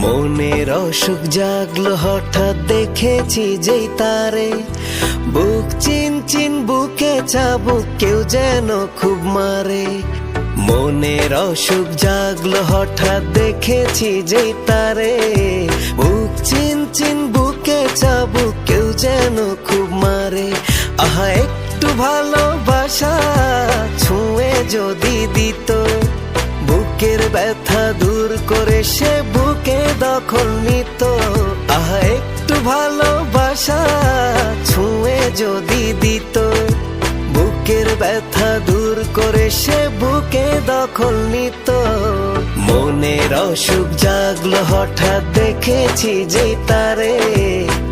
মনের অসুখ জাগলো, হঠাৎ দেখেছি যেই তারে। বুক চিন চিন, বুকে চাবুক, কেউ যেন খুব মারে। মনের অসুখ জাগলো, হঠাৎ দেখেছি যেই তারে। বুক চিন চিন, বুকে চাবুক, কেউ যেন খুব মারে। আহা, একটু ভালোবাসা ছুঁয়ে যদি দিত। বুকের ব্যথা দূর করে সে বুকে দখল নিত। আহা, একটু ভালোবাসা ছুঁয়ে যদি দিত। বুকের ব্যথা দূর করে সে বুকে দখল নিত। মনের অসুখ জাগলো, হঠাৎ দেখেছি যে তারে।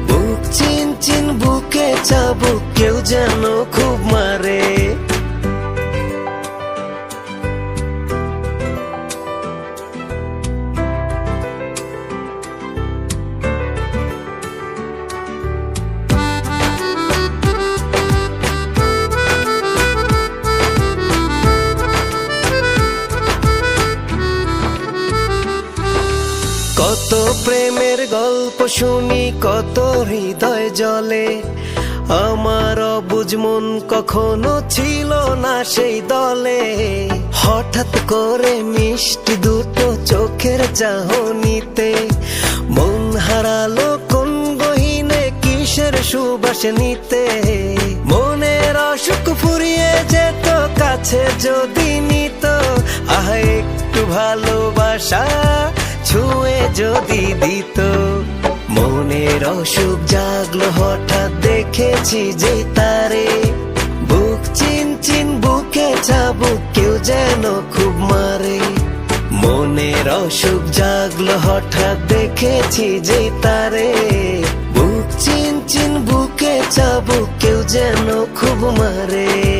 বুক চিন চিন বুকে চাবুক, কেউ যেন খুব মারে। প্রেমের গল্প শুনি কত হৃদয় জলে। আমার অবুঝ মন কখনো ছিল না সেই দলে। হঠাৎ করে মিষ্টি দুটো চোখের চাহনিতে মন হারালো কোন গহিনে কিসের সুবাস নিতে। মনের অসুখ ফুরিয়ে যেত কাছে যদি নিত। আহ, একটু ভালোবাসা ছুঁয়ে যদি দিত, মনের অসুখ জাগলো, হঠাৎ দেখেছি যে তারে। বুক চিন চিন, বুকে চাবুক, কেউ যেন খুব মারে। মনের অসুখ জাগলো, হঠাৎ দেখেছি যে তারে। বুক চিন চিন, বুকে চাবুক, কেউ যেন খুব মারে।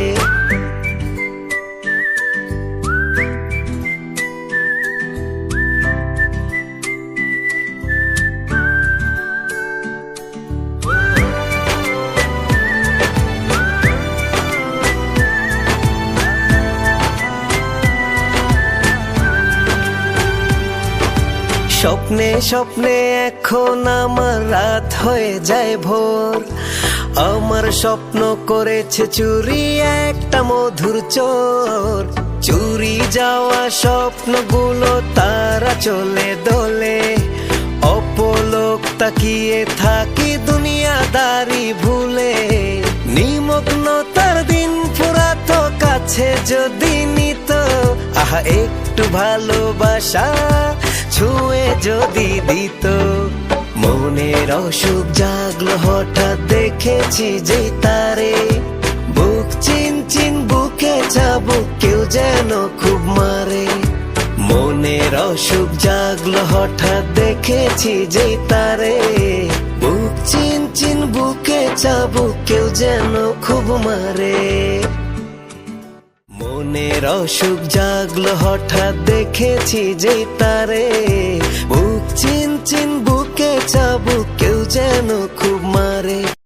স্বপ্নে স্বপ্নে এখন আমার রাত হয়ে যায় ভোর। আমার স্বপ্ন করেছে চুরি একটা মধুর চোর। চুরি যাওয়া স্বপ্নগুলো তারা চলে দোলে। অপলোক তাকিয়ে থাকি দুনিয়াদারি ভুলে। নিমগ্ন তার দিন ফুরাতো কাছে যদি নিত আহা, একটু ভালোবাসা ছুঁয়ে যদি দিত। মনের অসুখ জাগলো, হঠাৎ দেখেছি যে তারে। বুক চিন চিন, বুকে চাবুক, কেউ যেন খুব মারে। মনের অসুখ জাগলো, হঠাৎ দেখেছি যে তারে। বুক চিন চিন, বুকে চাবুক, কেউ যেন খুব মারে। মনের অসুখ জাগলো, হঠাৎ দেখেছি যে তারে। বুক চিন চিন বুকে চাবুক, কেউ যেন খুব মারে।